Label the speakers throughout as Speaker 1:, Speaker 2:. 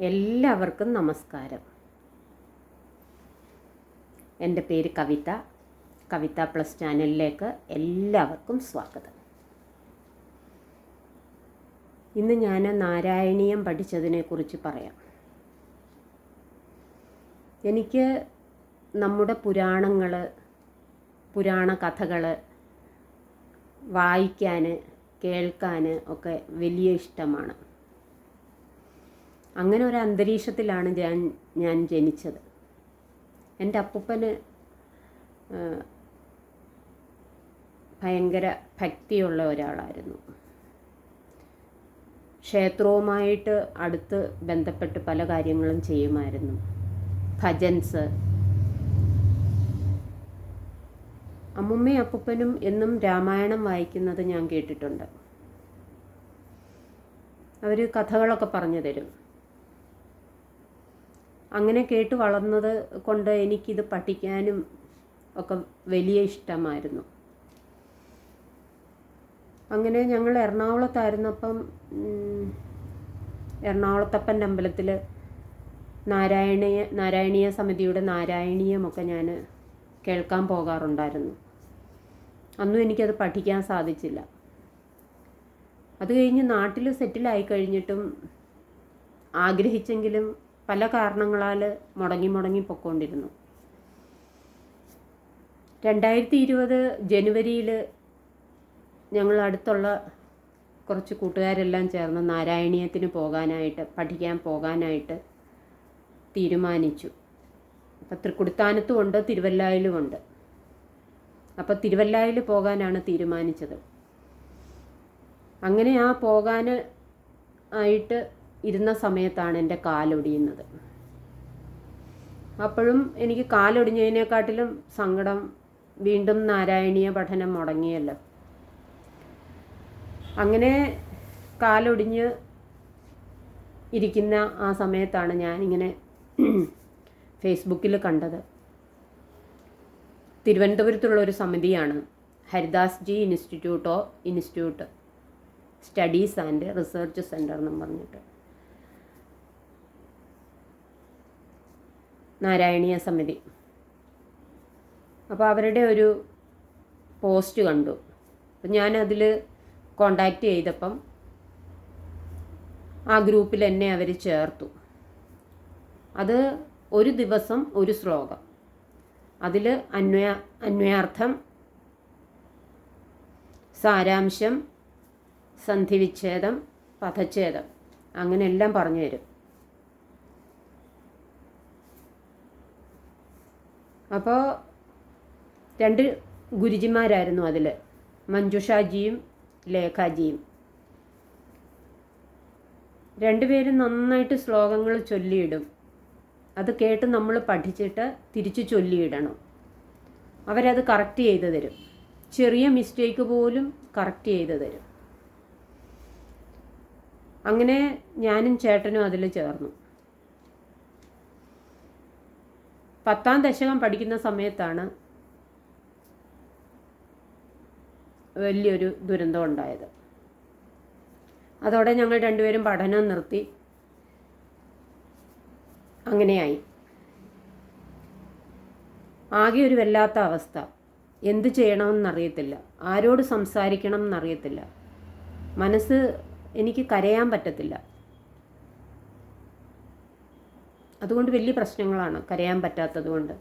Speaker 1: എല്ലാവർക്കും നമസ്കാരം. എന്റെ പേര് കവിത. കവിത പ്ലസ് ചാനലിലേക്ക് എല്ലാവർക്കും സ്വാഗതം. ഇന്ന് ഞാൻ നാരായണീയം പഠിച്ചതിനെക്കുറിച്ച് പറയാം. എനിക്ക് നമ്മുടെ പുരാണങ്ങൾ പുരാണ കഥകൾ വായിക്കാൻ കേൾക്കാൻ ഒക്കെ വലിയ ഇഷ്ടമാണ്. അങ്ങനെ ഒരു അന്തരീക്ഷത്തിലാണ് ഞാൻ ഞാൻ ജനിച്ചത്. എന്റെ അപ്പൂപ്പന് ഭയങ്കര ഭക്തിയുള്ള ഒരാളായിരുന്നു. ക്ഷേത്രവുമായിട്ട് അടുത്ത് ബന്ധപ്പെട്ട് പല കാര്യങ്ങളും ചെയ്യുമായിരുന്നു. ഭജൻസ്. അമ്മുമ്മയും അപ്പൂപ്പനും എന്നും രാമായണം വായിക്കുന്നത് ഞാൻ കേട്ടിട്ടുണ്ട്. അവർ കഥകളൊക്കെ പറഞ്ഞു തരും. അങ്ങനെ കേട്ട് വളർന്നത് കൊണ്ട് എനിക്കിത് പഠിക്കാനും ഒക്കെ വലിയ ഇഷ്ടമായിരുന്നു. അങ്ങനെ ഞങ്ങൾ എറണാകുളത്തായിരുന്നപ്പം എറണാകുളത്തപ്പന്റെ അമ്പലത്തിൽ നാരായണീയ നാരായണീയ സമിതിയുടെ നാരായണീയമൊക്കെ ഞാൻ കേൾക്കാൻ പോകാറുണ്ടായിരുന്നു. അന്നും എനിക്കത് പഠിക്കാൻ സാധിച്ചില്ല. അത് കഴിഞ്ഞ് നാട്ടിൽ സെറ്റിലായി കഴിഞ്ഞിട്ടും ആഗ്രഹിച്ചെങ്കിലും പല കാരണങ്ങളാൽ മുടങ്ങി മുടങ്ങി പൊക്കോണ്ടിരുന്നു. രണ്ടായിരത്തി ഇരുപത് ജനുവരിയിൽ ഞങ്ങൾ അടുത്തുള്ള കുറച്ച് കൂട്ടുകാരെല്ലാം ചേർന്ന് നാരായണീയത്തിന് പോകാനായിട്ട് പഠിക്കാൻ പോകാനായിട്ട് തീരുമാനിച്ചു. അപ്പം തൃക്കുടിത്താനത്തും ഉണ്ട് തിരുവല്ലായിലും ഉണ്ട്. അപ്പോൾ തിരുവല്ലായിൽ പോകാനാണ് തീരുമാനിച്ചത്. അങ്ങനെ ആ പോകാൻ ആയിട്ട് ഇരുന്ന സമയത്താണ് എന്റെ കാലൊടിയുന്നത്. അപ്പോഴും എനിക്ക് കാലൊടിഞ്ഞതിനെക്കാട്ടിലും സങ്കടം വീണ്ടും നാരായണീയ പഠനം മുടങ്ങിയല്ലോ. അങ്ങനെ കാലൊടിഞ്ഞ് ഇരിക്കുന്ന ആ സമയത്താണ് ഞാനിങ്ങനെ ഫേസ്ബുക്കിൽ കണ്ടത്. തിരുവനന്തപുരത്തുള്ള ഒരു സമിതിയാണ് Haridas ji institute institute studies and research centre എന്നും പറഞ്ഞിട്ട്. നാരായണീയ സമിതി. അപ്പോൾ അവരുടെ ഒരു പോസ്റ്റ് കണ്ടു. അപ്പം ഞാനതിൽ കോണ്ടാക്റ്റ് ചെയ്തപ്പം ആ ഗ്രൂപ്പിൽ എന്നെ അവർ ചേർത്തു. അത് ഒരു ദിവസം ഒരു ശ്ലോകം. അതിൽ അന്വയ അന്വയാർത്ഥം സാരാംശം സന്ധിവിച്ഛേദം പഥച്ഛേദം അങ്ങനെ എല്ലാം പറഞ്ഞു തരും. അപ്പോൾ രണ്ട് ഗുരുജിമാരായിരുന്നു അതിൽ മഞ്ജുഷാജിയും ലേഖാജിയും. രണ്ടുപേരും നന്നായിട്ട് ശ്ലോകങ്ങൾ ചൊല്ലിയിടും. അത് കേട്ട് നമ്മൾ പഠിച്ചിട്ട് തിരിച്ച് ചൊല്ലിയിടണം. അവരത് കറക്റ്റ് ചെയ്ത് തരും. ചെറിയ മിസ്റ്റേക്ക് പോലും കറക്റ്റ് ചെയ്ത് തരും. അങ്ങനെ ഞാനും ചേട്ടനും അതിൽ ചേർന്നു. പത്താം ദശകം പഠിക്കുന്ന സമയത്താണ് വലിയൊരു ദുരന്തം ഉണ്ടായത്. അതോടെ ഞങ്ങൾ രണ്ടുപേരും പഠനം നിർത്തി. അങ്ങനെയായി. ആകെ ഒരു വല്ലാത്ത അവസ്ഥ. എന്ത് ചെയ്യണമെന്നറിയത്തില്ല. ആരോട് സംസാരിക്കണം എന്നറിയത്തില്ല മനസ്സ് എനിക്ക് കരയാൻ പറ്റത്തില്ല. അതുകൊണ്ട് വലിയ പ്രശ്നങ്ങളാണ് കരയാൻ പറ്റാത്തത് കൊണ്ട്.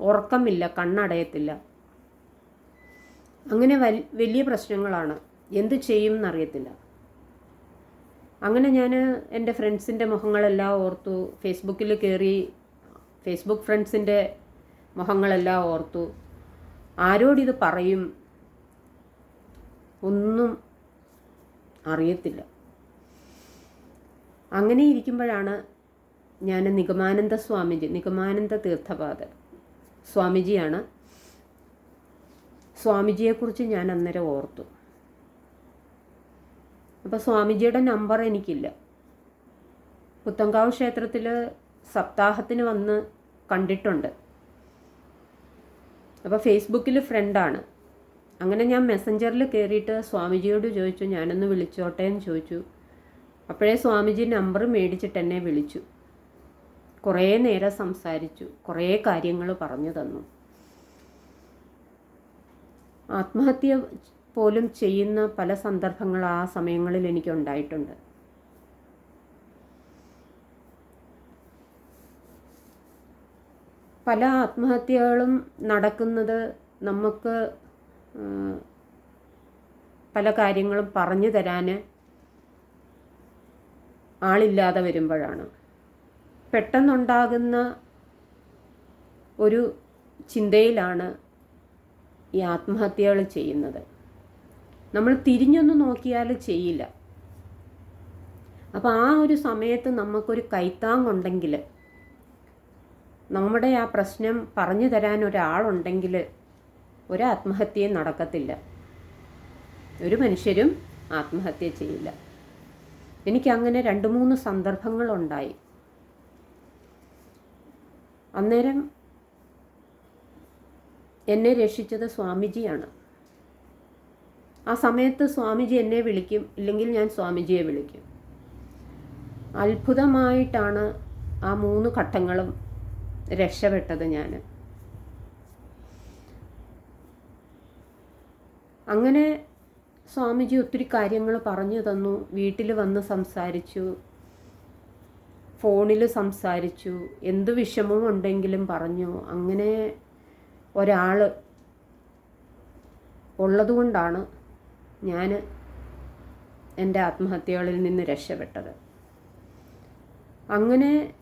Speaker 1: ഉറക്കമില്ല കണ്ണടയത്തില്ല. അങ്ങനെ വലിയ പ്രശ്നങ്ങളാണ്. എന്ത് ചെയ്യും എന്നറിയത്തില്ല. അങ്ങനെ ഞാൻ എന്റെ ഫ്രണ്ട്സിന്റെ മുഖങ്ങളെല്ലാം ഓർത്തു ഫേസ്ബുക്കിൽ കയറി ഫേസ്ബുക്ക് ഫ്രണ്ട്സിന്റെ മുഖങ്ങളെല്ലാം ഓർത്തു. ആരോടിത് പറയും ഒന്നും അറിയത്തില്ല. അങ്ങനെ ഇരിക്കുമ്പോഴാണ് ഞാൻ നിഗമാനന്ദ സ്വാമിജി നിഗമാനന്ദ തീർത്ഥപാദർ സ്വാമിജിയാണ്. സ്വാമിജിയെക്കുറിച്ച് ഞാൻ അന്നേരം ഓർത്തു. അപ്പോൾ സ്വാമിജിയുടെ നമ്പർ എനിക്കില്ല. പുത്തങ്കാവ് ക്ഷേത്രത്തിൽ സപ്താഹത്തിന് വന്ന് കണ്ടിട്ടുണ്ട്. അപ്പോൾ ഫേസ്ബുക്കിൽ ഫ്രണ്ടാണ്. അങ്ങനെ ഞാൻ മെസ്സഞ്ചറിൽ കയറിയിട്ട് സ്വാമിജിയോട് ചോദിച്ചു ഞാനൊന്ന് വിളിച്ചോട്ടെ എന്ന് ചോദിച്ചു. അപ്പോഴേ സ്വാമിജി നമ്പർ മേടിച്ചിട്ട് എന്നെ വിളിച്ചു. കുറേ നേരം സംസാരിച്ചു കുറേ കാര്യങ്ങൾ പറഞ്ഞു തന്നു. ആത്മഹത്യ പോലും ചെയ്യുന്ന പല സന്ദർഭങ്ങൾ ആ സമയങ്ങളിൽ എനിക്ക് ഉണ്ടായിട്ടുണ്ട്. പല ആത്മഹത്യകളും നടക്കുന്നത് നമുക്ക് പല കാര്യങ്ങളും പറഞ്ഞു തരാൻ ആളില്ലാതെ വരുമ്പോഴാണ്. പെട്ടെന്നുണ്ടാകുന്ന ഒരു ചിന്തയിലാണ് ഈ ആത്മഹത്യകൾ ചെയ്യുന്നത്. നമ്മൾ തിരിഞ്ഞൊന്ന് നോക്കിയാൽ ചെയ്യില്ല. അപ്പോൾ ആ ഒരു സമയത്ത് നമുക്കൊരു കൈത്താങ്ങുണ്ടെങ്കിൽ നമ്മുടെ ആ പ്രശ്നം പറഞ്ഞു തരാൻ ഒരാളുണ്ടെങ്കിൽ ഒരു ആത്മഹത്യയും നടക്കത്തില്ല. ഒരു മനുഷ്യരും ആത്മഹത്യ ചെയ്യില്ല. എനിക്കങ്ങനെ രണ്ട് മൂന്ന് സന്ദർഭങ്ങളുണ്ടായി. അന്നേരം എന്നെ രക്ഷിച്ചത് സ്വാമിജിയാണ്. ആ സമയത്ത് സ്വാമിജി എന്നെ വിളിക്കും ഇല്ലെങ്കിൽ ഞാൻ സ്വാമിജിയെ വിളിക്കും. അത്ഭുതമായിട്ടാണ് ആ മൂന്ന് ഘട്ടങ്ങളും രക്ഷപ്പെട്ടത് ഞാൻ അങ്ങനെ സ്വാമിജി ഒത്തിരി കാര്യങ്ങൾ പറഞ്ഞു തന്നു വീട്ടിൽ വന്ന് സംസാരിച്ചു. ഫോണിൽ സംസാരിച്ചു എന്ത് വിഷമവും ഉണ്ടെങ്കിലും പറഞ്ഞു. അങ്ങനെ ഒരാൾ ഉള്ളതുകൊണ്ടാണ് ഞാൻ എന്റെ ആത്മഹത്യകളിൽ നിന്ന് രക്ഷപ്പെട്ടത്. അങ്ങനെ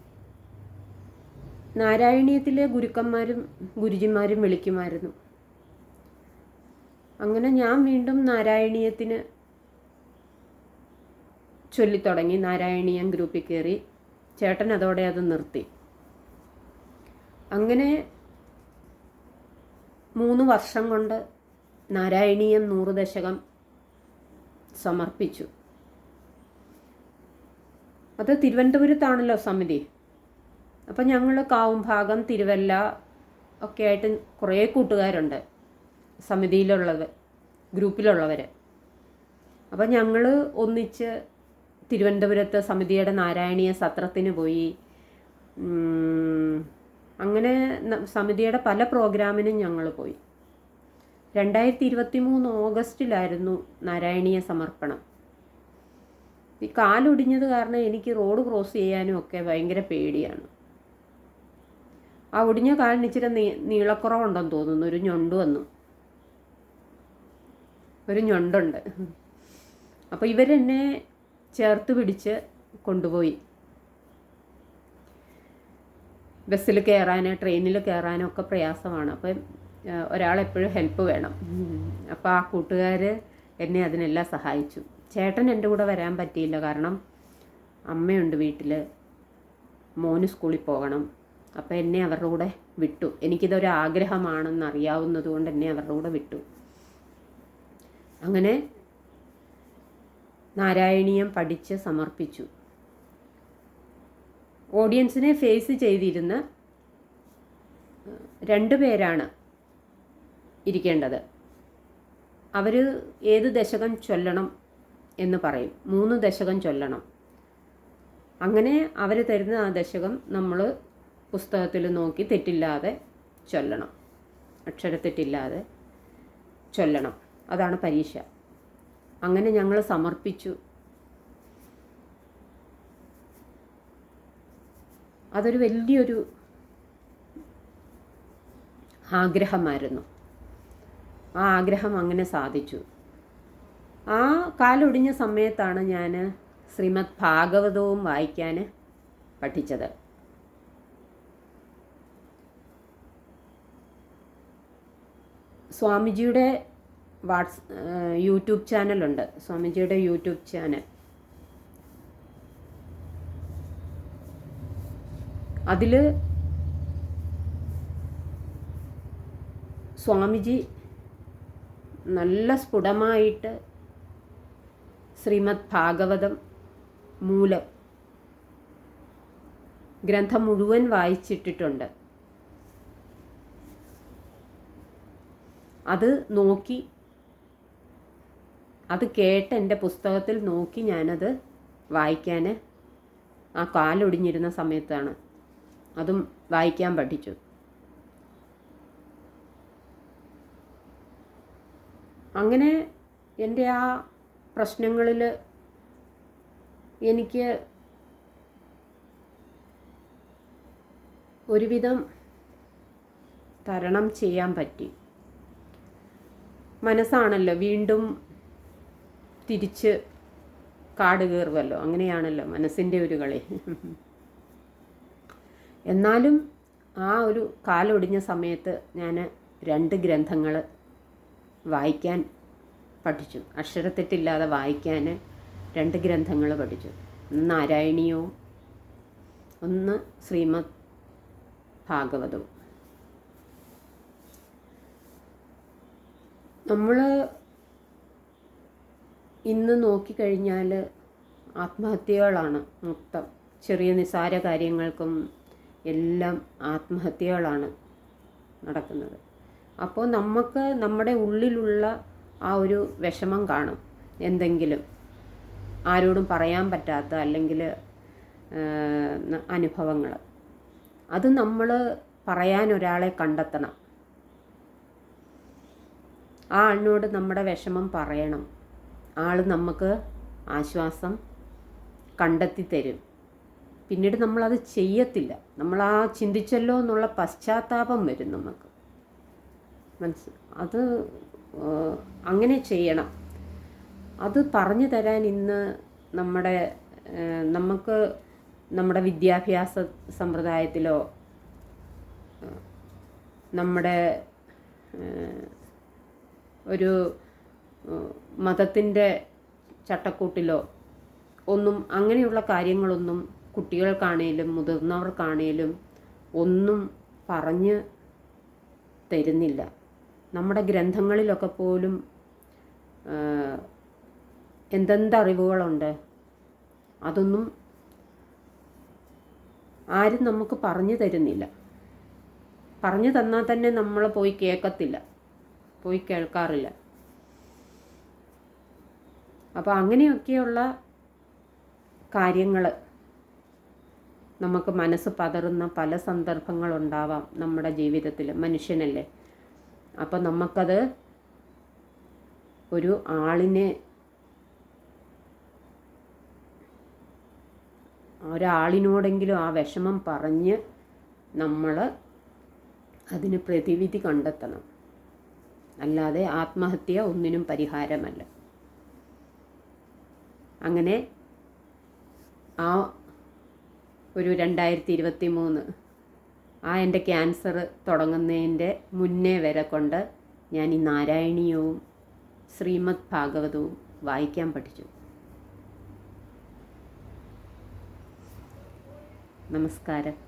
Speaker 1: നാരായണീയത്തിലെ ഗുരുക്കന്മാരും ഗുരുജിമാരും വിളിക്കുമായിരുന്നു. അങ്ങനെ ഞാൻ വീണ്ടും നാരായണീയത്തിന് ചൊല്ലിത്തുടങ്ങി. നാരായണീയം ഗ്രൂപ്പിൽ കയറി. ചേട്ടൻ അതോടെ അത് നിർത്തി. അങ്ങനെ മൂന്ന് വർഷം കൊണ്ട് നാരായണീയം നൂറ് ദശകം സമർപ്പിച്ചു. അത് തിരുവനന്തപുരത്താണല്ലോ സമിതി. അപ്പം ഞങ്ങൾ കാവുംഭാഗം തിരുവല്ല ഒക്കെ ആയിട്ട് കുറേ കൂട്ടുകാരുണ്ട് സമിതിയിലുള്ളത് ഗ്രൂപ്പിലുള്ളവർ അപ്പം ഞങ്ങൾ ഒന്നിച്ച് തിരുവനന്തപുരത്ത് സമിതിയുടെ നാരായണീയ സത്രത്തിന് പോയി. അങ്ങനെ സമിതിയുടെ പല പ്രോഗ്രാമിനും ഞങ്ങൾ പോയി. രണ്ടായിരത്തി ഇരുപത്തി മൂന്ന് ഓഗസ്റ്റിലായിരുന്നു നാരായണീയ സമർപ്പണം. ഈ കാലൊടിഞ്ഞത് കാരണം എനിക്ക് റോഡ് ക്രോസ് ചെയ്യാനും ഒക്കെ ഭയങ്കര പേടിയാണ്. ആ ഒടിഞ്ഞ കാലിന് ഇച്ചിരി നീ നീളക്കുറവുണ്ടെന്ന് തോന്നുന്നു. ഒരു ഞൊണ്ട് വന്നു. ഒരു ഞൊണ്ടുണ്ട്. അപ്പോൾ ഇവരെന്നെ ചേർത്ത് പിടിച്ച് കൊണ്ടുപോയി. ബസ്സിൽ കയറാനോ ട്രെയിനിൽ കയറാനോ ഒക്കെ പ്രയാസമാണ്. അപ്പം ഒരാളെപ്പോഴും ഹെൽപ്പ് വേണം. അപ്പോൾ ആ കൂട്ടുകാർ എന്നെ അതിനെല്ലാം സഹായിച്ചു. ചേട്ടൻ എന്റെ കൂടെ വരാൻ പറ്റിയില്ല കാരണം അമ്മയുണ്ട് വീട്ടിൽ. മോന് സ്കൂളിൽ പോകണം. അപ്പോൾ എന്നെ അവരുടെ കൂടെ വിട്ടു. എനിക്കിതൊരു ആഗ്രഹമാണെന്ന് അറിയാവുന്നത് കൊണ്ട് എന്നെ അവരുടെ കൂടെ വിട്ടു. അങ്ങനെ നാരായണീയം പഠിച്ച് സമർപ്പിച്ചു. ഓഡിയൻസിനെ ഫേസ് ചെയ്തിരുന്ന രണ്ടു പേരാണ് ഇരിക്കേണ്ടത്. അവർ ഏത് ദശകം ചൊല്ലണം എന്ന് പറയും. മൂന്ന് ദശകം ചൊല്ലണം. അങ്ങനെ അവർ തരുന്ന ആ ദശകം നമ്മൾ പുസ്തകത്തിൽ നോക്കി തെറ്റില്ലാതെ ചൊല്ലണം. അക്ഷരത്തെറ്റില്ലാതെ ചൊല്ലണം. അതാണ് പരീക്ഷ. അങ്ങനെ ഞങ്ങൾ സമർപ്പിച്ചു. അതൊരു വലിയൊരു ആഗ്രഹമായിരുന്നു. ആ ആഗ്രഹം അങ്ങനെ സാധിച്ചു. ആ കാലൊടിഞ്ഞ സമയത്താണ് ഞാൻ ശ്രീമദ് ഭാഗവതവും വായിക്കാൻ പഠിച്ചത്. സ്വാമിജിയുടെ വാട്സ് യൂട്യൂബ് ചാനലുണ്ട്. സ്വാമിജിയുടെ യൂട്യൂബ് ചാനൽ. അതിൽ സ്വാമിജി നല്ല സ്ഫുടമായിട്ട് ശ്രീമദ് ഭാഗവതം മൂലം ഗ്രന്ഥം മുഴുവൻ വായിച്ചിട്ടിട്ടുണ്ട്. അത് നോക്കി അത് കേട്ട് എന്റെ പുസ്തകത്തിൽ നോക്കി ഞാനത് വായിക്കാൻ ആ കാലൊടിഞ്ഞിരുന്ന സമയത്താണ് അതും വായിക്കാൻ പഠിച്ചു. അങ്ങനെ എന്റെ ആ പ്രശ്നങ്ങളിൽ എനിക്ക് ഒരുവിധം തരണം ചെയ്യാൻ പറ്റി. മനസ്സാണല്ലോ വീണ്ടും തിരിച്ച് കാട് കയറുമല്ലോ അങ്ങനെയാണല്ലോ മനസ്സിന്റെ ഒരു കളി. എന്നാലും ആ ഒരു കാലൊടിഞ്ഞ സമയത്ത് ഞാൻ രണ്ട് ഗ്രന്ഥങ്ങൾ വായിക്കാൻ പഠിച്ചു. അക്ഷരത്തെറ്റില്ലാതെ വായിക്കാൻ രണ്ട് ഗ്രന്ഥങ്ങൾ പഠിച്ചു. ഒന്ന് നാരായണീയവും ഒന്ന് ശ്രീമദ് ഭാഗവതവും. നമ്മൾ ഇന്ന് നോക്കിക്കഴിഞ്ഞാൽ ആത്മഹത്യകളാണ് മൊത്തം. ചെറിയ നിസാര കാര്യങ്ങൾക്കും എല്ലാം ആത്മഹത്യകളാണ് നടക്കുന്നത്. അപ്പോൾ നമുക്ക് നമ്മുടെ ഉള്ളിലുള്ള ആ ഒരു വിഷമം കാണും. എന്തെങ്കിലും ആരോടും പറയാൻ പറ്റാത്ത അല്ലെങ്കിൽ അനുഭവങ്ങൾ അത് നമ്മൾ പറയാൻ ഒരാളെ കണ്ടെത്തണം. ആ അണ്ണോട് നമ്മുടെ വിഷമം പറയണം. ആൾ നമുക്ക് ആശ്വാസം കണ്ടെത്തി തരും. പിന്നീട് നമ്മളത് ചെയ്യത്തില്ല. നമ്മൾ ആ ചിന്തിച്ചല്ലോ എന്നുള്ള പശ്ചാത്താപം വരും നമുക്ക് മനസ്സ് അത് അങ്ങനെ ചെയ്യണം. അത് പറഞ്ഞു തരാൻ ഇന്ന് നമ്മുടെ നമുക്ക് നമ്മുടെ വിദ്യാഭ്യാസ സമ്പ്രദായത്തിലോ നമ്മുടെ ഒരു മതത്തിന്റെ ചട്ടക്കൂട്ടിലോ ഒന്നും അങ്ങനെയുള്ള കാര്യങ്ങളൊന്നും കുട്ടികൾക്കാണേലും മുതിർന്നവർക്കാണേലും ഒന്നും പറഞ്ഞ് തരുന്നില്ല. നമ്മുടെ ഗ്രന്ഥങ്ങളിലൊക്കെ പോലും എന്തെന്തറിവുകളുണ്ട്? അതൊന്നും ആരും നമുക്ക് പറഞ്ഞു തരുന്നില്ല. പറഞ്ഞു തന്നാൽ തന്നെ നമ്മൾ പോയി കേൾക്കത്തില്ല. പോയി കേൾക്കാറില്ല. അപ്പോൾ അങ്ങനെയൊക്കെയുള്ള കാര്യങ്ങൾ നമുക്ക് മനസ്സ് പതറുന്ന പല സന്ദർഭങ്ങളുണ്ടാവാം നമ്മുടെ ജീവിതത്തിൽ മനുഷ്യനല്ലേ? അപ്പം നമുക്കത് ഒരു ആളിനെ ഒരാളിനോടെങ്കിലും ആ വിഷമം പറഞ്ഞ് നമ്മൾ അതിന് പ്രതിവിധി കണ്ടെത്തണം. അല്ലാതെ ആത്മഹത്യ ഒന്നിനും പരിഹാരമല്ല. അങ്ങനെ ആ ഒരു രണ്ടായിരത്തി ഇരുപത്തി മൂന്ന് ആ എന്റെ ക്യാൻസർ തുടങ്ങുന്നതിന്റെ മുന്നേ വരെ കൊണ്ട് ഞാൻ ഈ നാരായണീയവും ശ്രീമദ് ഭാഗവതവും വായിക്കാൻ പഠിച്ചു. നമസ്കാരം.